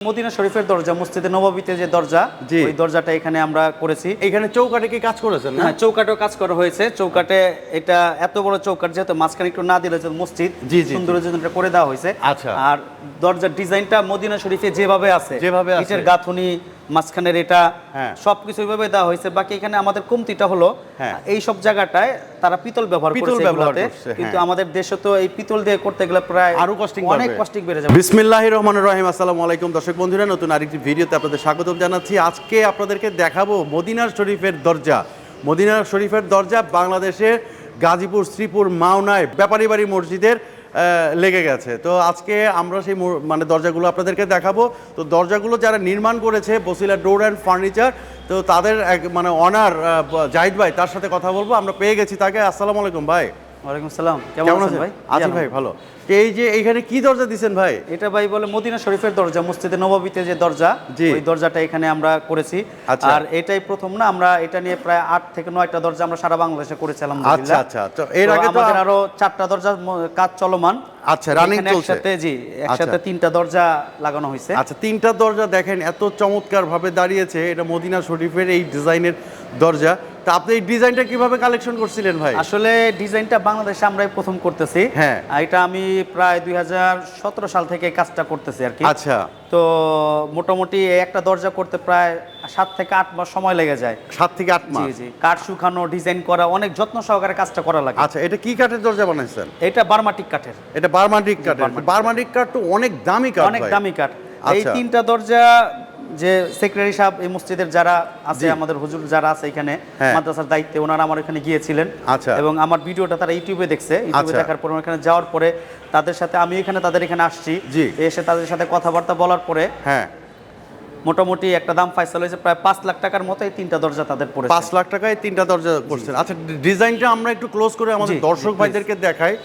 Medina শরীফের দরজা মসজিদে নবাবিতে যে দরজা। ওই দরজাটা এখানে আমরা করেছি এখানে চৌকাটে কি কাজ করেছেন হ্যাঁ চৌকাটও কাজ করা হয়েছে চৌকাটে এটা এত বড় চৌকাট যেহেতু মাঝখানে একটু না দিলে মসজিদ জি, জি, সুন্দরের জন্য করে দেওয়া হয়েছে আচ্ছা। আর দরজার ডিজাইনটা মদিনা শরীফে যেভাবে আছে যেভাবে আছে। ইটের গাঁথুনি মাঝখানের এটা হ্যাঁ। সবকিছু ওইভাবে দেওয়া হয়েছে বাকি এখানে আমাদের কমতিটা হলো হ্যাঁ। এই সব জায়গাটায় তারা পিতল ব্যবহার পিতল করেছে ব্যবহার কিন্তু হ্যাঁ। আমাদের দেশে তো এই পিতল দিয়ে করতে গেলে প্রায় আরও costing অনেক। কস্টিং বেড়ে যাবে বিসমিল্লাহ রহমান রহিম আসসালামু আলাইকুম দর্শক বন্ধুরা, নতুন আরেকটি ভিডিওতে আপনাদের স্বাগতম জানাচ্ছি। আজকে আপনাদেরকে দেখাবো মদিনার শরীফের দরজা। মদিনার শরীফের দরজা বাংলাদেশের গাজীপুর, শ্রীপুর, মাওনায় ব্যাপারী বাড়ি মসজিদের লেগে গেছে। তো আজকে আমরা সেই মানে দরজাগুলো আপনাদেরকে দেখাবো। তো দরজাগুলো যারা নির্মাণ করেছে, বসিলা ডোর অ্যান্ড ফার্নিচার, তো তাদের এক মানে অনার জাহিদ ভাই, তার সাথে কথা বলব। আমরা পেয়ে গেছি তাকে। আসসালামু আলাইকুম ভাই। ওয়ালাইকুম সালাম কেমন আছেন ভাই? আছি ভাই ভালো। এই যে এইখানে কি দরজা দিছেন ভাই? এটা ভাই বলে মদিনা শরীফের দরজা মসজিদে নবাবিতে যে দরজা ওই দরজাটা এখানে আমরা করেছি। আচ্ছা। আর এটাই প্রথম না আমরা এটা নিয়ে প্রায় আট থেকে নয়টা দরজা আমরা সারা বাংলাদেশে করেছিলাম আচ্ছা আচ্ছা এর আগে তো আমাদের আরও চারটা দরজা কাজ চলমান। আচ্ছা রানিং এখানে চলছে। একসাথে জি একসাথে তিনটা দরজা লাগানো হয়েছে। আচ্ছা তিনটা দরজা দেখেন এত চমৎকার ভাবে দাঁড়িয়েছে এটা মদিনা শরীফের এই ডিজাইনের দরজা। তা আপনি এই ডিজাইনটা কীভাবে কালেকশন করছিলেন ভাই? আসলে ডিজাইনটা বাংলাদেশে আমরাই প্রথম করতেছি। হ্যাঁ। এটা আমি প্রায় দুই সাল থেকে কাজটা করতেছি আর কি। আচ্ছা। তো মোটামুটি একটা দরজা করতে প্রায় সাত থেকে আট মাস সময় লেগে যায়। সাত থেকে আট মাস? জি। কাঠ শুকানো ডিজাইন করা অনেক যত্ন সহকারে কাজটা করা লাগে। আচ্ছা এটা কি কাঠের দরজা বানাইছেন? এটা বার্মাটিক কাঠের। এটা বার্মাটিক কাঠের। বার্মাটিক। কাঠ তো অনেক দামি কাঠ অনেক দামি কাঠ। এই আচ্ছা। তিনটা দরজা যে সেক্রেটারি সাহেব এই মসজিদের যারা আছে আমাদের হুজুর যারা আছে এখানে হ্যাঁ। মাদ্রাসার দায়িত্বে ওনারা আমার এখানে গিয়েছিলেন। আচ্ছা। এবং আমার ভিডিওটা তারা ইউটিউবে দেখছে। ইউটিউবে আচ্ছা। দেখার পরে এখানে যাওয়ার পরে তাদের সাথে আমি এখানে তাদের এখানে আসছি। জি। এসে তাদের সাথে কথাবার্তা বলার পরে হ্যাঁ। মোটামুটি একটা দাম ফাইসাল হয়েছে প্রায় পাঁচ লাখ টাকার মতো এই তিনটা দরজা তাদের পড়ে পাঁচ লাখ টাকায় তিনটা দরজা করছেন আচ্ছা ডিজাইনটা আমরা একটু ক্লোজ করে আমাদের দর্শক ভাইদেরকে দেখাই।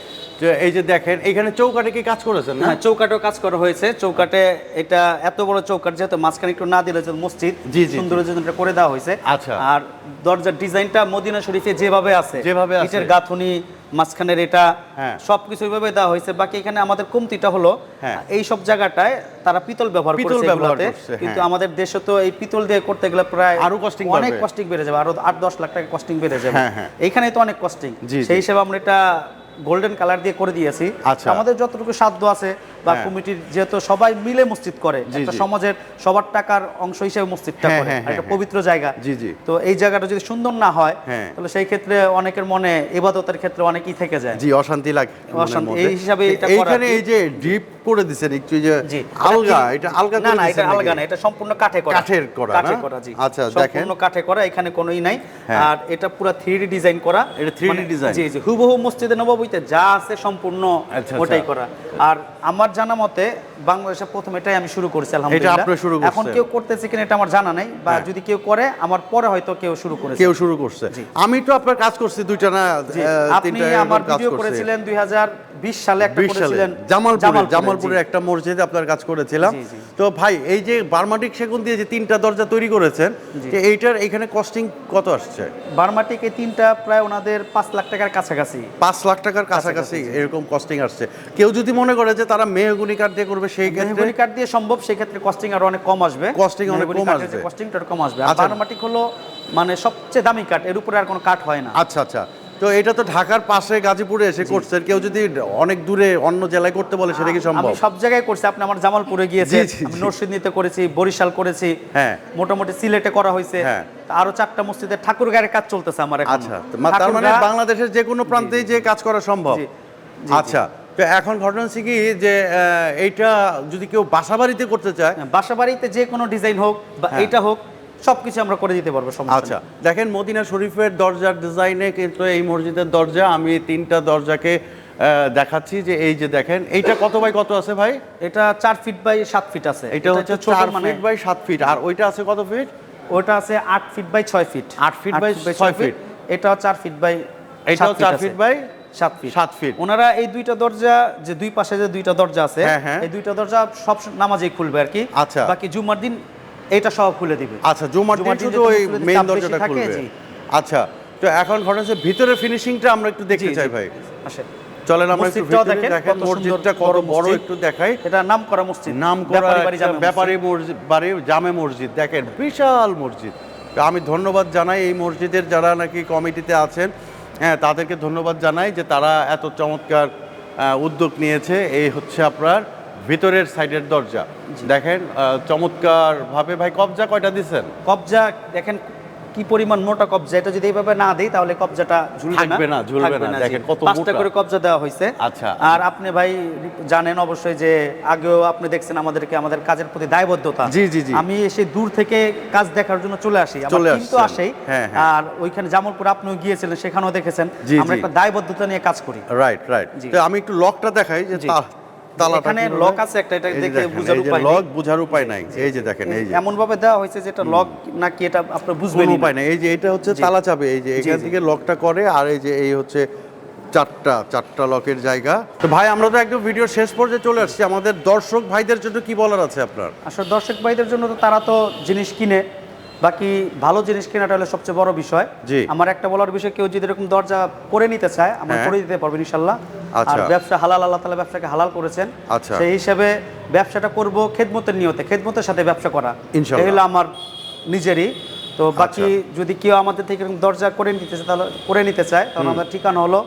এই যে দেখেন এখানে চৌকাটে কি কাজ করেছেন না হ্যাঁ চৌকাটও কাজ করা হয়েছে চৌকাটে এটা এত বড় চৌকাট যেহেতু মাঝখানে একটু না দিলে মসজিদ জি, জি, সুন্দরের জন্য করে দেওয়া হয়েছে আচ্ছা। আর দরজার ডিজাইনটা মদিনা শরীফে যেভাবে আছে যেভাবে আছে। গাঁথুনি মাঝখানের এটা হ্যাঁ। সবকিছু ওইভাবে দেওয়া হয়েছে বাকি এখানে আমাদের কমতিটা হলো হ্যাঁ। এই সব জায়গাটায় তারা পিতল ব্যবহার পিতল ব্যবহার কিন্তু। আমাদের দেশে তো এই পিতল দিয়ে করতে গেলে প্রায় আরও costing অনেক। কস্টিং বেড়ে যাবে আরও আট দশ লাখ টাকা কস্টিং বেড়ে যাবে হ্যাঁ। তো অনেক কস্টিং। সেই হিসেবে আমরা এটা গোল্ডেন কালার দিয়ে করে দিয়েছি। আচ্ছা। আমাদের যতটুকু সাধ্য আছে বা হ্যাঁ। কমিটির যেহেতু সবাই মিলে মসজিদ করে একটা সমাজের সবার টাকার অংশ হিসেবে মসজিদটা হ্যাঁ, করে হ্যাঁ, একটা পবিত্র জায়গা। জি, জি। তো এই জায়গাটা যদি সুন্দর না হয়। তাহলে সেই ক্ষেত্রে অনেকের মনে ইবাদতের ক্ষেত্রে অনেকই থেকে যায়। জি অশান্তি লাগে অশান্তি, এই হিসাবে এটা করা এইখানে এই যে ডিপ করে দিছেন একটু যে আলগা এটা আলগা না না এটা আলগা না এটা সম্পূর্ণ কাঠে করা। কাঠের করা, কাঠে করা জি। আচ্ছা, দেখেন। সম্পূর্ণ কাঠে করা এখানে কোনোই নাই। আর এটা পুরো 3D ডিজাইন করা। এটা 3D মানে- ডিজাইন। জি জি হুবহু মসজিদে নববীতে যা আছে সম্পূর্ণ আচ্ছা, ওটাই আচ্ছা। করা আর আমার জানা মতে বাংলাদেশে প্রথম এটাই আমি শুরু করেছি আলহামদুলিল্লাহ। এখন কেউ করতেছে কিনা এটা আমার জানা নাই বা হ্যাঁ। যদি কেউ করে আমার পরে হয়তো কেউ শুরু করেছে। কেউ শুরু করছে। আমি তো আপনার কাজ করছি দুইটা না আপনি আমার ভিডিও করেছিলেন 2020 সালে একটা করেছিলেন জামালপুরে একটা মসজিদে আপনার কাজ করেছিলাম। তো ভাই এই যে বার্মাটিক সেগুন দিয়ে যে তিনটা দরজা তৈরি করেছেন যে এইটার এখানে কস্টিং কত আসছে? বার্মাটিক এই তিনটা প্রায় ওনাদের পাঁচ লাখ টাকার কাছাকাছি। পাঁচ লাখ টাকার কাছাকাছি এরকম কস্টিং আসছে। কেউ যদি মনে করে যে তারা মেহগুনি কাঠ দিয়ে করবে সেই ক্ষেত্রে মেহগনি কাঠ দিয়ে সম্ভব সেই ক্ষেত্রে কস্টিং আরও অনেক কম আসবে। Costing অনেক কম আসবে। কস্টিংটা কম আসবে। আর আচ্ছা। বার্মাটিক হলো মানে সবচেয়ে দামি কাঠ এর উপরে আর কোনো কাঠ হয় না। আচ্ছা আচ্ছা। তো এটা তো ঢাকার পাশে গাজীপুরে এসে করছেন কেউ যদি অনেক দূরে অন্য জেলায় করতে বলে সেটা কি সম্ভব? আমি সব জায়গায় করছি। আপনি আমার জামালপুরে গিয়েছে জি, জি, আমি নরসিংদীতে করেছি বরিশাল করেছি হ্যাঁ। মোটামুটি সিলেটে করা হয়েছে। হ্যাঁ। আরও চারটা মসজিদে ঠাকুর গায়ের কাজ চলতেছে আমার এখন। আচ্ছা। তার মানে বাংলাদেশের যে কোনো প্রান্তেই যে কাজ করা সম্ভব। আচ্ছা। তো এখন ঘটনা হচ্ছে কি যে এইটা যদি কেউ বাসা বাড়িতে করতে চায় বাসা বাড়িতে যে কোনো ডিজাইন হোক বা হ্যাঁ। এইটা হোক সবকিছু আমরা করে দিতে পারব সমস্যা আচ্ছা দেখেন মদিনা শরীফের দরজার ডিজাইনে কিন্তু এই মসজিদের দরজা আমি তিনটা দরজাকে দেখাচ্ছি যে এই যে দেখেন এইটা কত বাই কত আছে ভাই? এটা চার ফিট বাই সাত ফিট আছে। এটা হচ্ছে চার মানে। ফিট বাই সাত ফিট আর ওইটা আছে কত ফিট? ওটা আছে আট ফিট বাই ছয় ফিট। আট ফিট বাই ছয় ফিট। এটাও চার ফিট বাই এটাও চার ফিট বাই সাত ফিট সাত feet। ওনারা এই দুইটা দরজা যে দুই পাশে যে দুইটা দরজা আছে হ্যাঁ, হ্যাঁ। এই দুইটা দরজা সব নামাজেই খুলবে আর কি। আচ্ছা। বাকি জুমার দিন এটা সব খুলে দিবে। আচ্ছা জুমার দিন শুধু ওই মেইন দরজাটা খুলবে। আচ্ছা তো এখন ঘটনা হচ্ছে ভিতরে ফিনিশিংটা আমরা একটু দেখতে চাই ভাই। আসে। চলেন আমরা একটু ভিতরে দেখেন মসজিদটা কত বড় একটু দেখাই। এটা নাম করা মসজিদ নাম করা ব্যাপারী মসজিদ বাড়ি জামে মসজিদ দেখেন বিশাল মসজিদ। আমি ধন্যবাদ জানাই এই মসজিদের যারা নাকি কমিটিতে আছেন। হ্যাঁ তাদেরকে ধন্যবাদ জানাই যে তারা এত চমৎকার উদ্যোগ নিয়েছে। এই হচ্ছে আপনার ভিতরের সাইডের দরজা। দেখেন চমৎকারভাবে। ভাই কবজা কয়টা দিচ্ছেন কবজা দেখেন কি পরিমাণ মোটা কবজা এটা যদি এইভাবে না দেই তাহলে কবজাটা ঝুলবে না ঝুলবে না। দেখেন কত পাঁচটা। করে কবজা দেওয়া হয়েছে আচ্ছা। আর আপনি ভাই জানেন অবশ্যই যে আগেও আপনি দেখছেন আমাদেরকে আমাদের কাজের প্রতি দায়বদ্ধতা জি, জি, জি। আমি এসে দূর থেকে কাজ দেখার জন্য চলে আসি চলে টিম তো আসছেন। আসেই হ্যাঁ, হ্যাঁ। আর ওইখানে জামালপুর আপনিও গিয়েছিলেন সেখানেও দেখেছেন আমরা একটা দায়বদ্ধতা নিয়ে কাজ করি রাইট রাইট তো আমি একটু লকটা দেখাই যে তালাটা এখানে লক আছে একটা, এটা দেখে বুঝার উপায়। লক বোঝার উপায় নাই। এই যে দেখেন এই যে। এমন ভাবে দেওয়া হয়েছে যে এটা লক নাকি এটা আপনি বুঝবেন উপায় নাই। এই যে এটা হচ্ছে তালা চাবে এই যে এখান থেকে লকটা করে আর এই যে এই হচ্ছে চারটা চারটা লকের জায়গা। তো ভাই আমরা তো একদম ভিডিও শেষ পর্যায়ে চলে আসছি। আমাদের দর্শক ভাইদের জন্য কি বলার আছে আপনার? আসলে দর্শক ভাইদের জন্য তো তারা তো জিনিস কিনে বাকি ভালো জিনিস কেনাটা হলো সবচেয়ে বড় বিষয়। আমার একটা বলার বিষয় কেউ যদি এরকম দরজা করে নিতে চায় আমরা হ্যাঁ। করে দিতে পারব ইনশাল্লাহ। আর আচ্ছা। ব্যবসা হালাল আল্লাহ তালা ব্যবসাকে হালাল করেছেন। আচ্ছা। সেই হিসাবে ব্যবসাটা করব খেদমতের নিয়তে খেদমতের সাথে ব্যবসা করা। এই হলো আমার নিজেরই। তো বাকি যদি কেউ আমাদের থেকে দরজা করে নিতে চায় তাহলে করে নিতে চায়। তাহলে আমাদের ঠিকানা হলো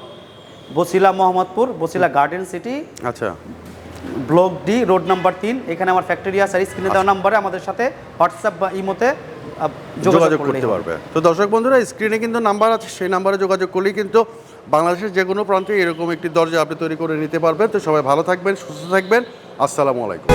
বসিলা মোহাম্মদপুর বসিলা গার্ডেন সিটি আচ্ছা। ব্লক ডি রোড নাম্বার তিন। এখানে আমার ফ্যাক্টরি আছে আর স্ক্রিনে দেওয়া নাম্বারে আমাদের সাথে হোয়াটসঅ্যাপ বা ইমোতে যোগাযোগ করতে পারবে। তো দর্শক বন্ধুরা স্ক্রিনে কিন্তু নাম্বার আছে সেই নাম্বারে যোগাযোগ করলেই কিন্তু বাংলাদেশের যে কোনো প্রান্তে এরকম একটি দরজা আপনি তৈরি করে নিতে পারবেন। তো সবাই ভালো থাকবেন, সুস্থ থাকবেন। আসসালামু আলাইকুম।